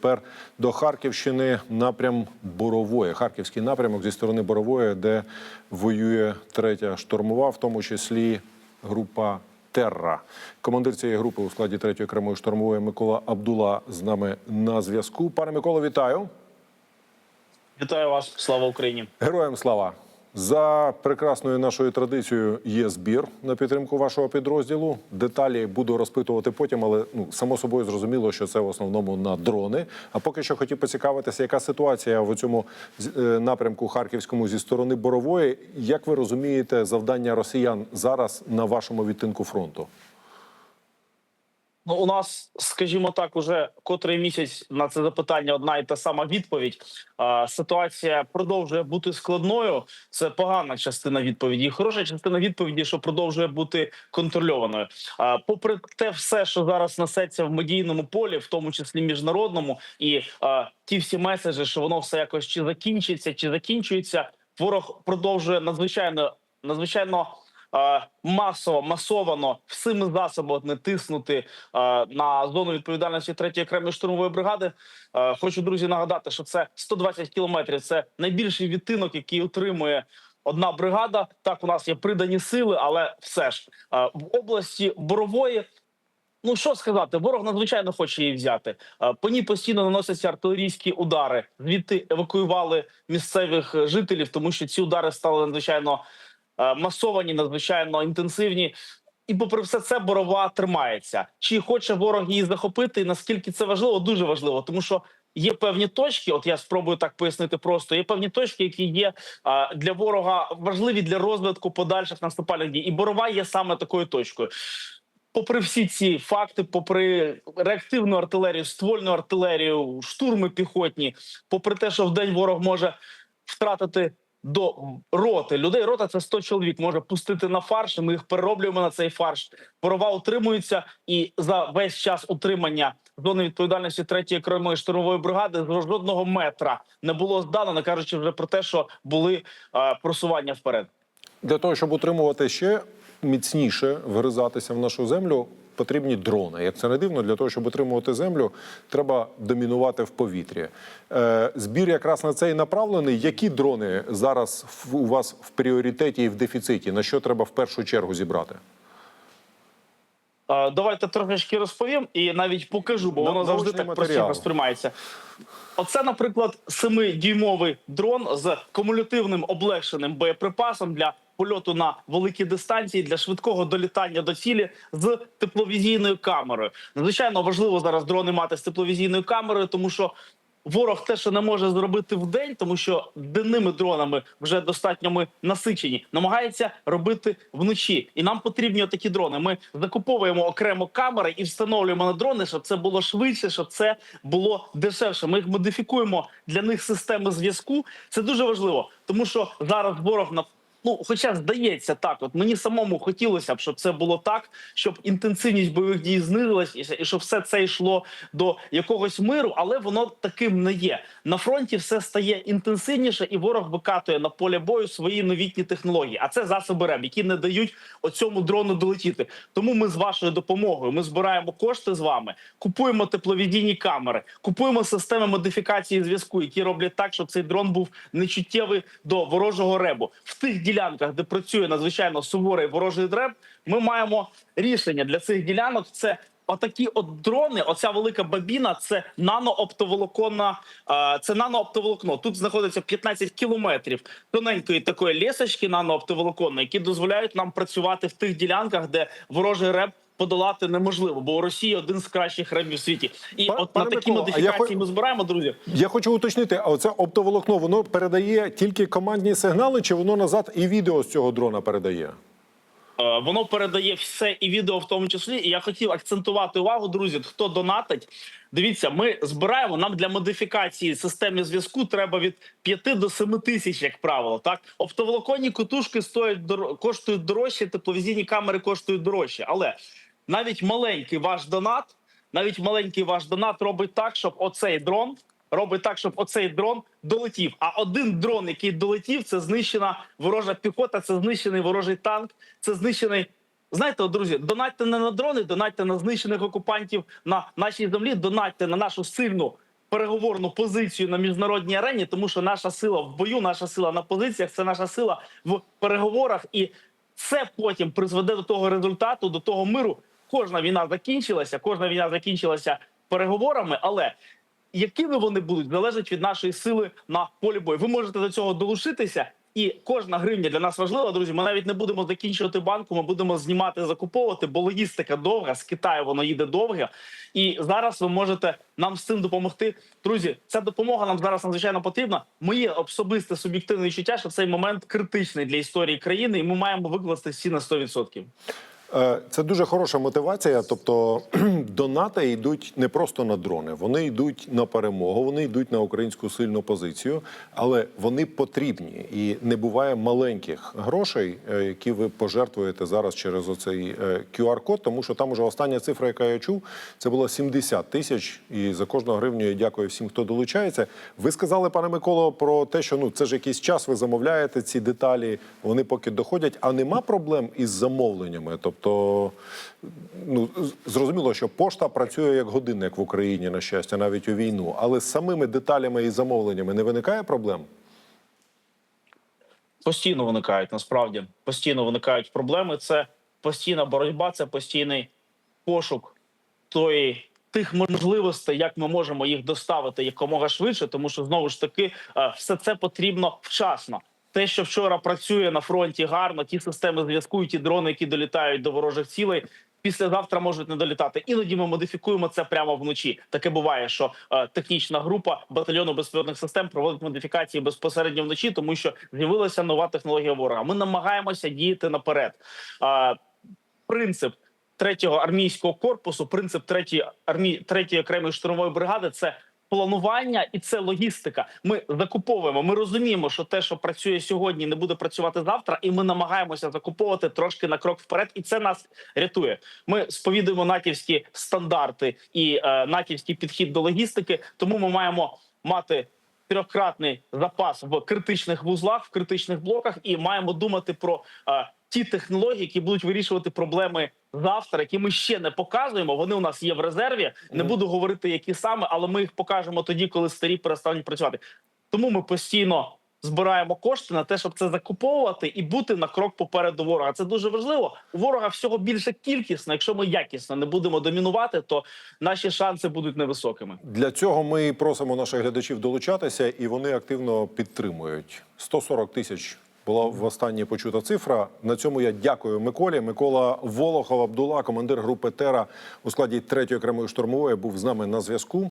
Тепер до Харківщини напрям Борової. Харківський напрямок зі сторони Борової, де воює третя штурмова, в тому числі група Терра. Командир цієї групи у складі третьої окремої штурмової Микола Абдула з нами на зв'язку. Пане Миколо, вітаю. Вітаю вас, слава Україні. Героям слава! За прекрасною нашою традицією є збір на підтримку вашого підрозділу. Деталі буду розпитувати потім, але ну само собою зрозуміло, що це в основному на дрони. А поки що хотів поцікавитися, яка ситуація в цьому е, напрямку харківському зі сторони борової. Як ви розумієте завдання росіян зараз на вашому відтинку фронту? Ну, у нас, скажімо так, уже котрий місяць на це запитання одна і та сама відповідь. Ситуація продовжує бути складною. Це погана частина відповіді. Хороша частина відповіді, що продовжує бути контрольованою. А, попри те, все, що зараз несеться в медійному полі, в тому числі міжнародному, і ті всі меседжі, що воно все якось чи закінчиться, чи закінчується. Ворог продовжує надзвичайно надзвичайно. Масово масовано всіми засобами тиснути на зону відповідальності третьої окремої штурмової бригади. Хочу друзі нагадати, що це 120 кілометрів. Це найбільший відтинок, який отримує одна бригада. Так, у нас є придані сили, але все ж в області борової. Ну що сказати, ворог надзвичайно хоче її взяти. По ній постійно наносяться артилерійські удари. Звідти евакуювали місцевих е, жителів, тому що ці удари стали надзвичайно масовані, надзвичайно інтенсивні. І попри все це борова тримається. Чи хоче ворог її захопити? Наскільки це важливо? Дуже важливо, тому що є певні точки. От я спробую так пояснити просто. Є певні точки, які є а, для ворога важливі для розвитку подальших наступальних дій. І борова є саме такою точкою. Попри всі ці факти, попри реактивну артилерію, ствольну артилерію, штурми піхотні, попри те, що в день ворог може втратити до роти людей. Рота це 100 чоловік. Може пустити на фарш. Ми їх перероблюємо на цей фарш. Борова утримується, і за весь час утримання зони відповідальності третьої окремої штурмової бригади з жодного метра не було здано, не кажучи вже про те, що були е, просування вперед. Для того, щоб утримувати ще міцніше вгризатися в нашу землю, потрібні дрони. Як це не дивно, для того, щоб утримувати землю, треба домінувати в повітрі. Е, збір якраз на це і направлений. Які дрони зараз у вас в пріоритеті і в дефіциті? На що треба в першу чергу зібрати? Давайте трошечки розповім і навіть покажу, бо воно завжди так простіше сприймається. Оце, наприклад, 7-дюймовий дрон з кумулятивним облегшеним боєприпасом для польоту на великі дистанції для швидкого долітання до цілі з тепловізійною камерою. Надзвичайно важливо зараз дрони мати з тепловізійною камерою, тому що ворог те, що не може зробити в день, тому що денними дронами вже достатньо ми насичені, намагається робити вночі. І нам потрібні такі дрони. Ми закуповуємо окремо камери і встановлюємо на дрони, щоб це було швидше, щоб це було дешевше. Ми їх модифікуємо для них системи зв'язку. Це дуже важливо, тому що зараз ворог на Ну, хоча здається так, от мені самому хотілося б, щоб це було так, щоб інтенсивність бойових дій знизилась, і щоб все це йшло до якогось миру, але воно таким не є. На фронті все стає інтенсивніше, і ворог викатує на поле бою свої новітні технології. А це засоби РЕБ, які не дають оцьому дрону долетіти. Тому ми з вашою допомогою ми збираємо кошти з вами, купуємо тепловізійні камери, купуємо системи модифікації зв'язку, які роблять так, щоб цей дрон був нечуттєвий до ворожого ребу. В тих ділянках, де працює надзвичайно суворий ворожий дреб, ми маємо рішення для цих ділянок. Це Отакі от дрони, оця велика бабіна, це нанооптоволоконна, це нанооптоволокно. Тут знаходиться 15 кілометрів тоненької такої лісочки нанооптоволоконної, які дозволяють нам працювати в тих ділянках, де ворожий реб подолати неможливо, бо у Росії один з кращих ребів в світі. І Па- от пане на такі Микола, а я модифікації ми збираємо, друзі. Я хочу уточнити, а оце оптоволокно воно передає тільки командні сигнали, чи воно назад і відео з цього дрона передає? Е, Воно передає все і відео в тому числі. І я хотів акцентувати увагу, друзі. Хто донатить? Дивіться, ми збираємо нам для модифікації системи зв'язку. Треба від 5 до 7 тисяч, як правило. Так оптоволоконні котушки стоять коштують дорожче, тепловізійні камери коштують дорожче. Але навіть маленький ваш донат, навіть маленький ваш донат робить так, щоб оцей дрон. Робить так, щоб оцей дрон долетів. А один дрон, який долетів, це знищена ворожа піхота, це знищений ворожий танк, це знищений. Знаєте, друзі, донатьте не на дрони, донатьте на знищених окупантів на нашій землі, донатьте на нашу сильну переговорну позицію на міжнародній арені, тому що наша сила в бою, наша сила на позиціях, це наша сила в переговорах, і це потім призведе до того результату, до того миру. Кожна війна закінчилася, кожна війна закінчилася переговорами, але якими вони будуть, залежить від нашої сили на полі бою. Ви можете до цього долучитися, і кожна гривня для нас важлива, друзі. Ми навіть не будемо закінчувати банку. Ми будемо знімати, закуповувати, бо логістика довга з Китаю воно їде довго. І зараз ви можете нам з цим допомогти. Друзі, ця допомога нам зараз надзвичайно потрібна. Моє особисте суб'єктивне відчуття, що цей момент критичний для історії країни, і ми маємо викласти всі на 100%. Е, Це дуже хороша мотивація. Тобто донати йдуть не просто на дрони, вони йдуть на перемогу, вони йдуть на українську сильну позицію, але вони потрібні і не буває маленьких грошей, е, які ви пожертвуєте зараз через оцей е, QR-код, тому що там уже остання цифра, яка я чув, це було 70 тисяч. І за кожну гривню я дякую всім, хто долучається. Ви сказали, пане Миколо, про те, що ну це ж якийсь час, ви замовляєте ці деталі, вони поки доходять. А нема проблем із замовленнями. Тобто, ну зрозуміло, що пошта працює як годинник в Україні, на щастя, навіть у війну. Але з самими деталями і замовленнями не виникає проблем. постійно виникають насправді постійно виникають проблеми. Це постійна боротьба, це постійний пошук тої тих можливостей, як ми можемо їх доставити якомога швидше, тому що знову ж таки е, все це потрібно вчасно. Те, що вчора працює на фронті гарно, ті системи зв'язку, ті дрони, які долітають до ворожих цілей. Післязавтра можуть не долітати. Іноді ми модифікуємо це прямо вночі. Таке буває, що е, технічна група батальйону безпілотних систем проводить модифікації безпосередньо вночі, тому що з'явилася нова технологія ворога. Ми намагаємося діяти наперед. Е, принцип третього армійського корпусу, принцип третьої армії третьої окремої штурмової бригади це. Планування і це логістика. Ми закуповуємо. Ми розуміємо, що те, що працює сьогодні, не буде працювати завтра, і ми намагаємося закуповувати трошки на крок вперед, і це нас рятує. Ми сповідуємо натівські стандарти і е, натівський підхід до логістики. Тому ми маємо мати трьохкратний запас в критичних вузлах, в критичних блоках, і маємо думати про е, ті технології, які будуть вирішувати проблеми завтра, які ми ще не показуємо. Вони у нас є в резерві. Не буду говорити, які саме, але ми їх покажемо тоді, коли старі перестануть працювати. Тому ми постійно збираємо кошти на те, щоб це закуповувати і бути на крок попереду ворога. Це дуже важливо. У ворога всього більше кількісно. Якщо ми якісно не будемо домінувати, то наші шанси будуть невисокими. Для цього ми просимо наших глядачів долучатися, і вони активно підтримують. 140 тисяч була в останнє почута цифра. На цьому я дякую Миколі. Микола Волохов Абдула, командир групи Тера у складі 3-ї окремої штурмової, був з нами на зв'язку.